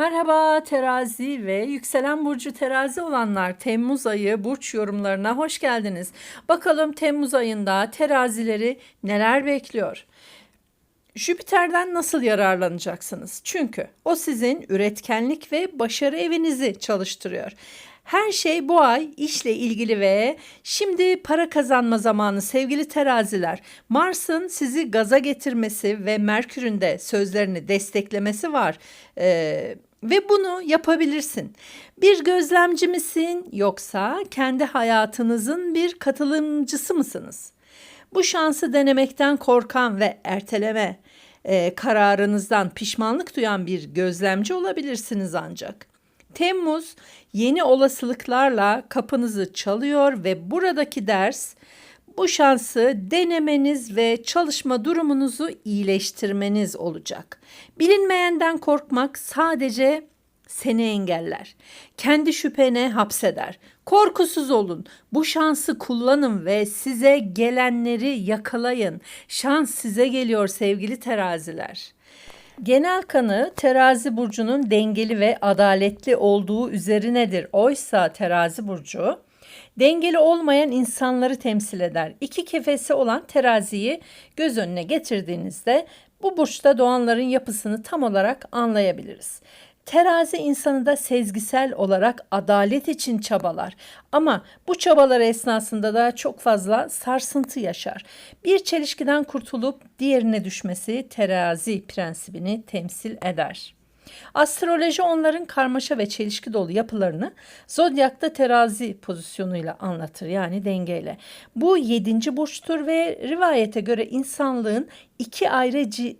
Merhaba terazi ve yükselen burcu terazi olanlar Temmuz ayı burç yorumlarına hoş geldiniz. Bakalım Temmuz ayında terazileri neler bekliyor? Jüpiter'den nasıl yararlanacaksınız? Çünkü o sizin üretkenlik ve başarı evinizi çalıştırıyor. Her şey bu ay işle ilgili ve şimdi para kazanma zamanı sevgili teraziler. Mars'ın sizi gaza getirmesi ve Merkür'ün de sözlerini desteklemesi var. Ee, ve bunu yapabilirsin. Bir gözlemci misin yoksa kendi hayatınızın bir katılımcısı mısınız? Bu şansı denemekten korkan ve erteleme e, kararınızdan pişmanlık duyan bir gözlemci olabilirsiniz ancak. Temmuz yeni olasılıklarla kapınızı çalıyor ve buradaki ders bu şansı denemeniz ve çalışma durumunuzu iyileştirmeniz olacak. Bilinmeyenden korkmak sadece seni engeller. Kendi şüphene hapseder. Korkusuz olun. Bu şansı kullanın ve size gelenleri yakalayın. Şans size geliyor sevgili teraziler. Genel kanı terazi burcunun dengeli ve adaletli olduğu üzerinedir. Oysa terazi burcu dengeli olmayan insanları temsil eder. İki kefesi olan teraziyi göz önüne getirdiğinizde bu burçta doğanların yapısını tam olarak anlayabiliriz. Terazi insanı da sezgisel olarak adalet için çabalar. Ama bu çabalar esnasında da çok fazla sarsıntı yaşar. Bir çelişkiden kurtulup diğerine düşmesi terazi prensibini temsil eder. Astroloji onların karmaşa ve çelişki dolu yapılarını zodyakta terazi pozisyonuyla anlatır yani dengeyle. Bu yedinci burçtur ve rivayete göre insanlığın iki ayrı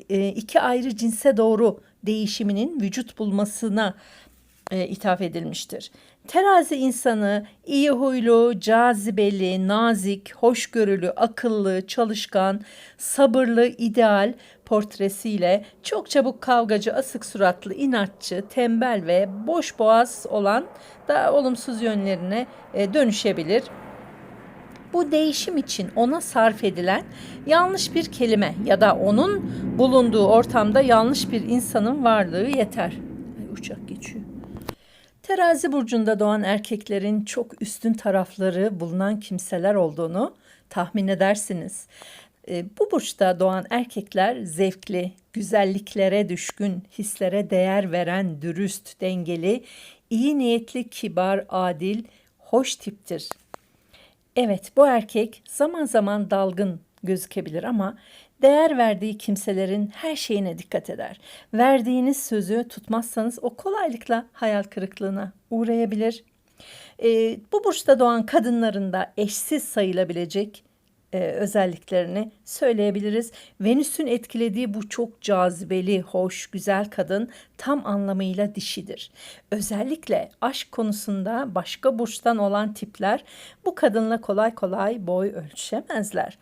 e, iki ayrı cinse doğru değişiminin vücut bulmasına e, ithaf edilmiştir. Terazi insanı iyi huylu, cazibeli, nazik, hoşgörülü, akıllı, çalışkan, sabırlı, ideal portresiyle çok çabuk kavgacı, asık suratlı, inatçı, tembel ve boş boğaz olan da olumsuz yönlerine e, dönüşebilir. Bu değişim için ona sarf edilen yanlış bir kelime ya da onun bulunduğu ortamda yanlış bir insanın varlığı yeter. Ay, uçak geçiyor. Terazi burcunda doğan erkeklerin çok üstün tarafları bulunan kimseler olduğunu tahmin edersiniz. E, bu burçta doğan erkekler zevkli, güzelliklere düşkün, hislere değer veren, dürüst, dengeli, iyi niyetli, kibar, adil, hoş tiptir. Evet, bu erkek zaman zaman dalgın gözükebilir ama değer verdiği kimselerin her şeyine dikkat eder. Verdiğiniz sözü tutmazsanız o kolaylıkla hayal kırıklığına uğrayabilir. Ee, bu burçta doğan kadınların da eşsiz sayılabilecek e, özelliklerini söyleyebiliriz. Venüs'ün etkilediği bu çok cazibeli, hoş, güzel kadın tam anlamıyla dişidir. Özellikle aşk konusunda başka burçtan olan tipler bu kadınla kolay kolay boy ölçemezler.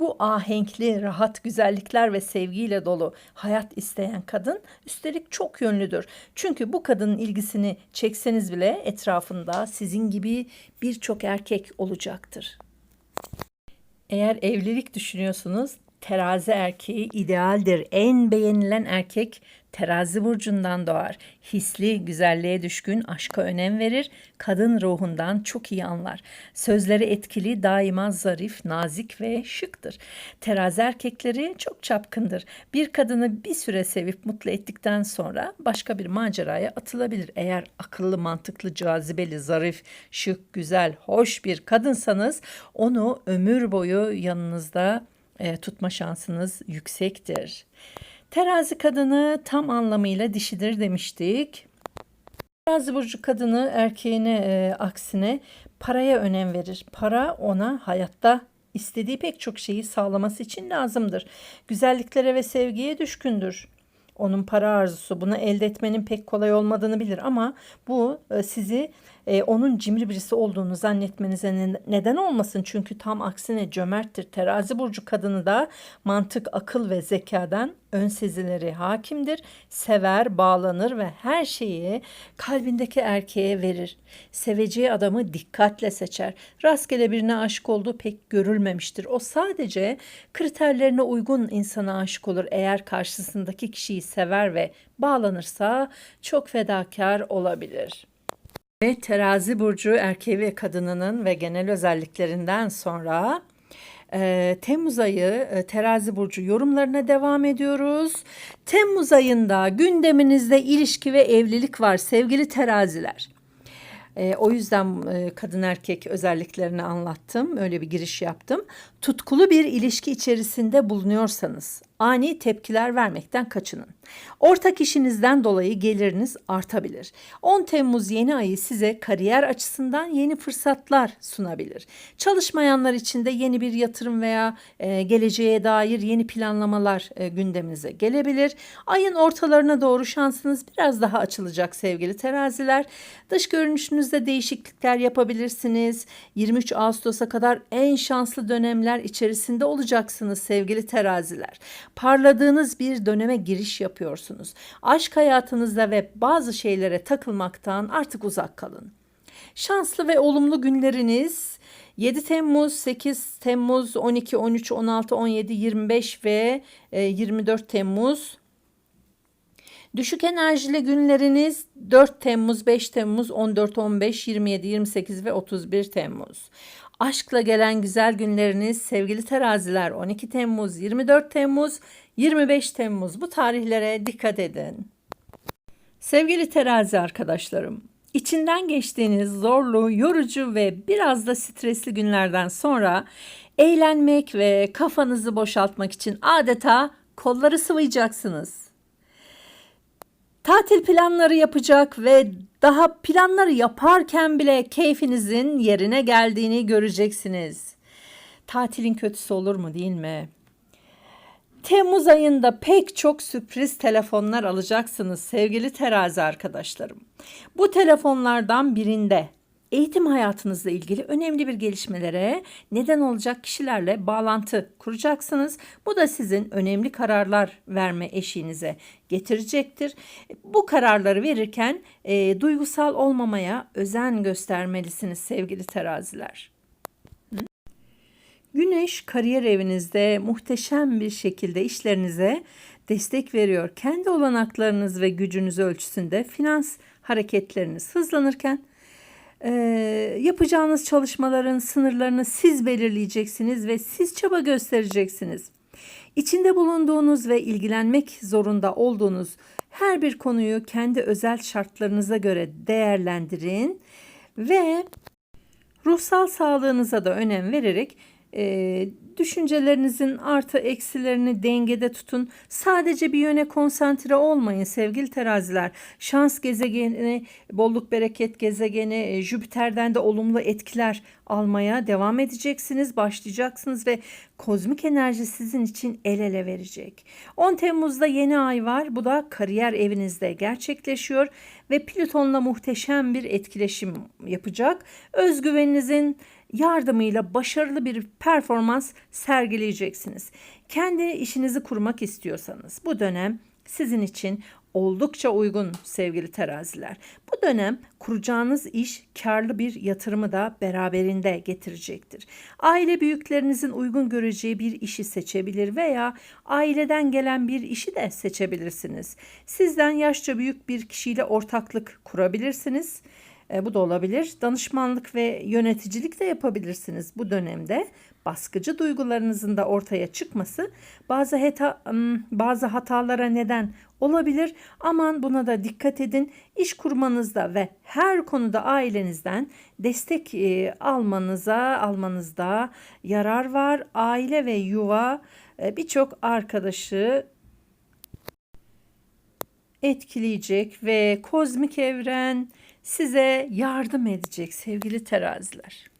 Bu ahenkli, rahat güzellikler ve sevgiyle dolu hayat isteyen kadın üstelik çok yönlüdür. Çünkü bu kadının ilgisini çekseniz bile etrafında sizin gibi birçok erkek olacaktır. Eğer evlilik düşünüyorsunuz, terazi erkeği idealdir. En beğenilen erkek terazi burcundan doğar. Hisli, güzelliğe düşkün, aşka önem verir, kadın ruhundan çok iyi anlar. Sözleri etkili, daima zarif, nazik ve şıktır. Terazi erkekleri çok çapkındır. Bir kadını bir süre sevip mutlu ettikten sonra başka bir maceraya atılabilir. Eğer akıllı, mantıklı, cazibeli, zarif, şık, güzel, hoş bir kadınsanız onu ömür boyu yanınızda e, tutma şansınız yüksektir. Terazi kadını tam anlamıyla dişidir demiştik. Terazi burcu kadını erkeğine e, aksine paraya önem verir. Para ona hayatta istediği pek çok şeyi sağlaması için lazımdır. Güzelliklere ve sevgiye düşkündür. Onun para arzusu bunu elde etmenin pek kolay olmadığını bilir ama bu e, sizi e, onun cimri birisi olduğunu zannetmenize ne- neden olmasın. Çünkü tam aksine cömerttir. Terazi burcu kadını da mantık, akıl ve zekadan ön sezileri hakimdir. Sever, bağlanır ve her şeyi kalbindeki erkeğe verir. Seveceği adamı dikkatle seçer. Rastgele birine aşık olduğu pek görülmemiştir. O sadece kriterlerine uygun insana aşık olur. Eğer karşısındaki kişiyi sever ve bağlanırsa çok fedakar olabilir. Ve terazi burcu erkeği ve kadınının ve genel özelliklerinden sonra e, Temmuz ayı e, terazi burcu yorumlarına devam ediyoruz. Temmuz ayında gündeminizde ilişki ve evlilik var sevgili teraziler. E, o yüzden e, kadın erkek özelliklerini anlattım. Öyle bir giriş yaptım. Tutkulu bir ilişki içerisinde bulunuyorsanız ani tepkiler vermekten kaçının. Ortak işinizden dolayı geliriniz artabilir. 10 Temmuz yeni ayı size kariyer açısından yeni fırsatlar sunabilir. Çalışmayanlar için de yeni bir yatırım veya e, geleceğe dair yeni planlamalar e, gündeminize gelebilir. Ayın ortalarına doğru şansınız biraz daha açılacak sevgili teraziler. Dış görünüşünüzde değişiklikler yapabilirsiniz. 23 Ağustos'a kadar en şanslı dönemler içerisinde olacaksınız sevgili teraziler. Parladığınız bir döneme giriş yapıyorsunuz. Aşk hayatınızda ve bazı şeylere takılmaktan artık uzak kalın. Şanslı ve olumlu günleriniz 7 Temmuz, 8 Temmuz, 12, 13, 16, 17, 25 ve e, 24 Temmuz. Düşük enerjili günleriniz 4 Temmuz, 5 Temmuz, 14, 15, 27, 28 ve 31 Temmuz. Aşkla gelen güzel günleriniz sevgili teraziler 12 Temmuz, 24 Temmuz, 25 Temmuz. Bu tarihlere dikkat edin. Sevgili terazi arkadaşlarım, içinden geçtiğiniz zorlu, yorucu ve biraz da stresli günlerden sonra eğlenmek ve kafanızı boşaltmak için adeta kolları sıvayacaksınız. Tatil planları yapacak ve daha planları yaparken bile keyfinizin yerine geldiğini göreceksiniz. Tatilin kötüsü olur mu değil mi? Temmuz ayında pek çok sürpriz telefonlar alacaksınız sevgili terazi arkadaşlarım. Bu telefonlardan birinde eğitim hayatınızla ilgili önemli bir gelişmelere neden olacak kişilerle bağlantı kuracaksınız. Bu da sizin önemli kararlar verme eşiğinize getirecektir. Bu kararları verirken e, duygusal olmamaya özen göstermelisiniz sevgili teraziler. Güneş kariyer evinizde muhteşem bir şekilde işlerinize destek veriyor. Kendi olanaklarınız ve gücünüz ölçüsünde finans hareketleriniz hızlanırken e, yapacağınız çalışmaların sınırlarını siz belirleyeceksiniz ve siz çaba göstereceksiniz. İçinde bulunduğunuz ve ilgilenmek zorunda olduğunuz her bir konuyu kendi özel şartlarınıza göre değerlendirin ve ruhsal sağlığınıza da önem vererek e, düşüncelerinizin artı eksilerini dengede tutun. Sadece bir yöne konsantre olmayın sevgili teraziler. Şans gezegeni, bolluk bereket gezegeni, e, Jüpiter'den de olumlu etkiler almaya devam edeceksiniz, başlayacaksınız ve kozmik enerji sizin için el ele verecek. 10 Temmuz'da yeni ay var. Bu da kariyer evinizde gerçekleşiyor ve Plüton'la muhteşem bir etkileşim yapacak. Özgüveninizin yardımıyla başarılı bir performans sergileyeceksiniz. Kendi işinizi kurmak istiyorsanız bu dönem sizin için oldukça uygun sevgili teraziler. Bu dönem kuracağınız iş karlı bir yatırımı da beraberinde getirecektir. Aile büyüklerinizin uygun göreceği bir işi seçebilir veya aileden gelen bir işi de seçebilirsiniz. Sizden yaşça büyük bir kişiyle ortaklık kurabilirsiniz. E, bu da olabilir. Danışmanlık ve yöneticilik de yapabilirsiniz bu dönemde. Baskıcı duygularınızın da ortaya çıkması bazı hata, bazı hatalara neden olabilir. Aman buna da dikkat edin. İş kurmanızda ve her konuda ailenizden destek e, almanıza almanızda yarar var. Aile ve yuva e, birçok arkadaşı etkileyecek ve kozmik evren size yardım edecek sevgili teraziler.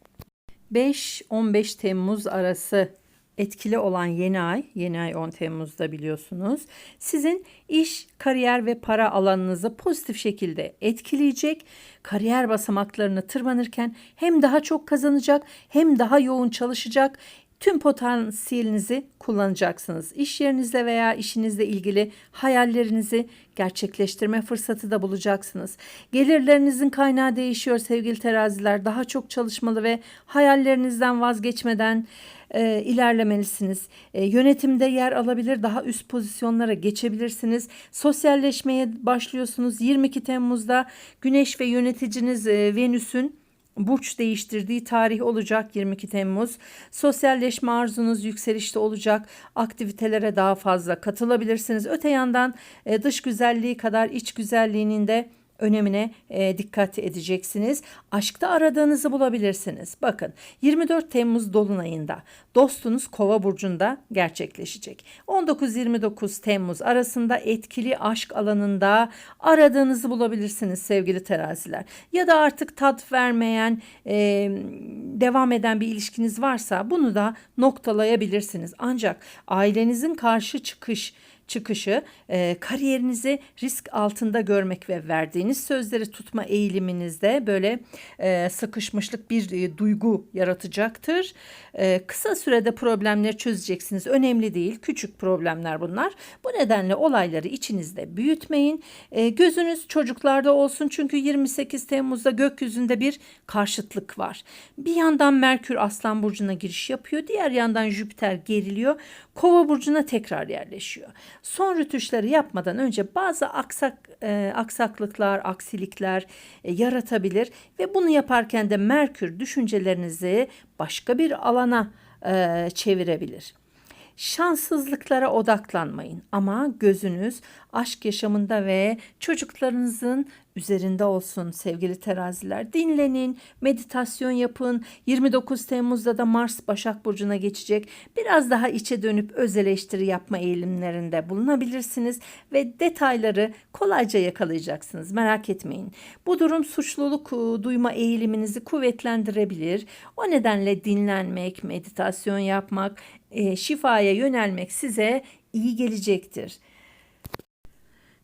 5-15 Temmuz arası etkili olan yeni ay, yeni ay 10 Temmuz'da biliyorsunuz. Sizin iş, kariyer ve para alanınızı pozitif şekilde etkileyecek. Kariyer basamaklarını tırmanırken hem daha çok kazanacak hem daha yoğun çalışacak tüm potansiyelinizi kullanacaksınız. İş yerinizle veya işinizle ilgili hayallerinizi gerçekleştirme fırsatı da bulacaksınız. Gelirlerinizin kaynağı değişiyor sevgili teraziler. Daha çok çalışmalı ve hayallerinizden vazgeçmeden e, ilerlemelisiniz. E, yönetimde yer alabilir, daha üst pozisyonlara geçebilirsiniz. Sosyalleşmeye başlıyorsunuz. 22 Temmuz'da Güneş ve yöneticiniz e, Venüs'ün burç değiştirdiği tarih olacak 22 Temmuz. Sosyalleşme arzunuz yükselişte olacak. Aktivitelere daha fazla katılabilirsiniz. Öte yandan e, dış güzelliği kadar iç güzelliğinin de önemine e, dikkat edeceksiniz. Aşkta aradığınızı bulabilirsiniz. Bakın 24 Temmuz dolunayında dostunuz Kova burcunda gerçekleşecek. 19-29 Temmuz arasında etkili aşk alanında aradığınızı bulabilirsiniz sevgili teraziler. Ya da artık tat vermeyen, e, devam eden bir ilişkiniz varsa bunu da noktalayabilirsiniz. Ancak ailenizin karşı çıkış çıkışı e, kariyerinizi risk altında görmek ve verdiğiniz sözleri tutma eğiliminizde böyle e, sıkışmışlık bir e, duygu yaratacaktır. E, kısa sürede problemleri çözeceksiniz. Önemli değil. Küçük problemler bunlar. Bu nedenle olayları içinizde büyütmeyin. E, gözünüz çocuklarda olsun çünkü 28 Temmuz'da gökyüzünde bir karşıtlık var. Bir yandan Merkür Aslan Burcu'na giriş yapıyor. Diğer yandan Jüpiter geriliyor. Kova Burcu'na tekrar yerleşiyor son rütuşları yapmadan önce bazı aksak e, aksaklıklar, aksilikler e, yaratabilir ve bunu yaparken de Merkür düşüncelerinizi başka bir alana e, çevirebilir. Şanssızlıklara odaklanmayın ama gözünüz aşk yaşamında ve çocuklarınızın üzerinde olsun sevgili teraziler. Dinlenin, meditasyon yapın. 29 Temmuz'da da Mars Başak Burcu'na geçecek. Biraz daha içe dönüp öz eleştiri yapma eğilimlerinde bulunabilirsiniz ve detayları kolayca yakalayacaksınız. Merak etmeyin. Bu durum suçluluk e, duyma eğiliminizi kuvvetlendirebilir. O nedenle dinlenmek, meditasyon yapmak, e, şifaya yönelmek size iyi gelecektir.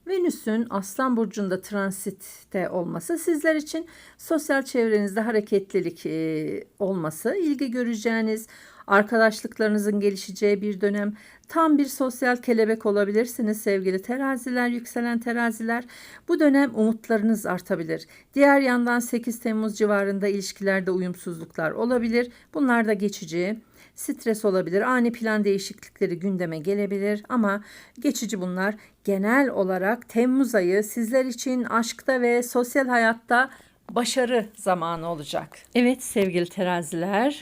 Venüs'ün Aslan Burcu'nda transitte olması sizler için sosyal çevrenizde hareketlilik e, olması, ilgi göreceğiniz, arkadaşlıklarınızın gelişeceği bir dönem. Tam bir sosyal kelebek olabilirsiniz sevgili teraziler, yükselen teraziler. Bu dönem umutlarınız artabilir. Diğer yandan 8 Temmuz civarında ilişkilerde uyumsuzluklar olabilir. Bunlar da geçici stres olabilir, ani plan değişiklikleri gündeme gelebilir ama geçici bunlar. Genel olarak Temmuz ayı sizler için aşkta ve sosyal hayatta başarı zamanı olacak. Evet sevgili teraziler,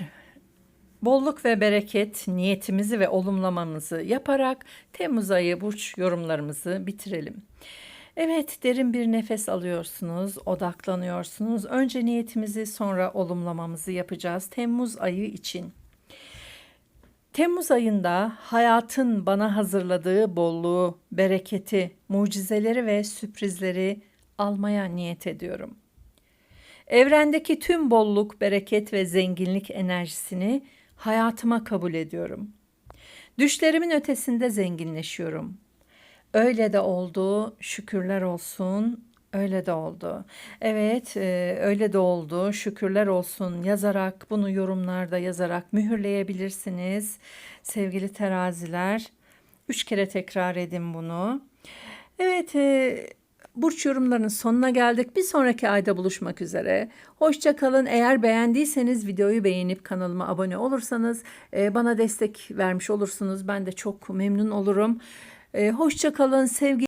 bolluk ve bereket niyetimizi ve olumlamamızı yaparak Temmuz ayı burç yorumlarımızı bitirelim. Evet, derin bir nefes alıyorsunuz, odaklanıyorsunuz. Önce niyetimizi, sonra olumlamamızı yapacağız Temmuz ayı için. Temmuz ayında hayatın bana hazırladığı bolluğu, bereketi, mucizeleri ve sürprizleri almaya niyet ediyorum. Evrendeki tüm bolluk, bereket ve zenginlik enerjisini hayatıma kabul ediyorum. Düşlerimin ötesinde zenginleşiyorum. Öyle de oldu, şükürler olsun, Öyle de oldu. Evet, e, öyle de oldu. Şükürler olsun yazarak, bunu yorumlarda yazarak mühürleyebilirsiniz. Sevgili teraziler, üç kere tekrar edin bunu. Evet, e, burç yorumlarının sonuna geldik. Bir sonraki ayda buluşmak üzere. Hoşça kalın. Eğer beğendiyseniz videoyu beğenip kanalıma abone olursanız e, bana destek vermiş olursunuz. Ben de çok memnun olurum. E, hoşça kalın. Sevgi